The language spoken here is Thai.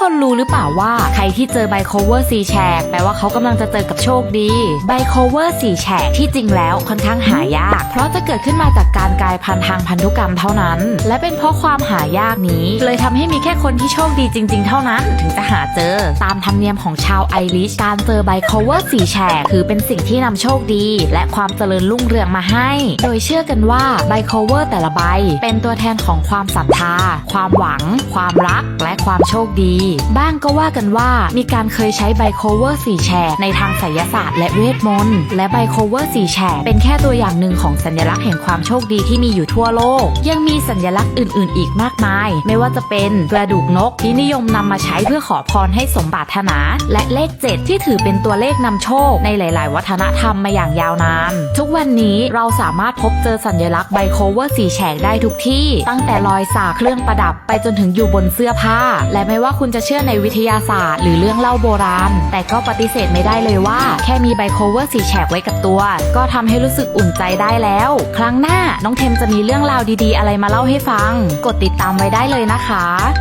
คนรู้หรือเปล่าว่าใครที่เจอไบโคเวอร์สีแฉกแปลว่าเขากำลังจะเจอกับโชคดีไบโคเวอร์สีแฉกที่จริงแล้วค่อนข้างหายาก เพราะจะเกิดขึ้นมาจากการกลายพันธุ์ทางพันธุกรรมเท่านั้น และเป็นเพราะความหายากนี้ เลยทำให้มีแค่คนที่โชคดีจริง ๆ เท่านั้น ถึงจะหาเจอ ตามธรรมเนียมของชาวไอริชการเจอไบโคเวอร์สีแฉกถือเป็นสิ่งที่นำโชคดี และความเจริญรุ่งเรืองมาให้ โดยเชื่อกันว่าไบโคเวอร์แต่ละใบ เป็นตัวแทนของความศรัทธา ความหวัง ความรัก และความโชคดีบ้างก็ว่ากันว่ามีการเคยใช้ไบโคเวอร์สีแฉกในทางไสยศาสตร์และเวทมนต์และไบโคเวอร์สีแฉกเป็นแค่ตัวอย่างหนึ่งของสัญลักษณ์แห่งความโชคดีที่มีอยู่ทั่วโลก ยังมีสัญลักษณ์อื่น ๆ อีกมากมาย ไม่ว่าจะเป็นกระดูกนกที่นิยมนำมาใช้เพื่อขอพรให้สมปรารถนา และเลข 7 ที่ถือเป็นตัวเลขนำโชคในหลาย ๆ วัฒนธรรมมาอย่างยาวนาน ทุกวันนี้เราสามารถพบเจอสัญลักษณ์ไบโคเวอร์สีแฉกได้ทุกที่ ตั้งแต่รอยสักเครื่องประดับไปจนถึงอยู่บนเสื้อผ้า และไม่ว่าคุณจะจะเชื่อในวิทยาศาสตร์ หรือเรื่องเล่าโบราณ แต่ก็ปฏิเสธไม่ได้เลยว่า แค่มีไบโคเวอร์สีแฉกไว้กับตัว ก็ทำให้รู้สึกอุ่นใจได้แล้ว ครั้งหน้าน้องเทมจะมีเรื่องราวดีๆ อะไรมาเล่าให้ฟัง กดติดตามไว้ได้เลยนะคะ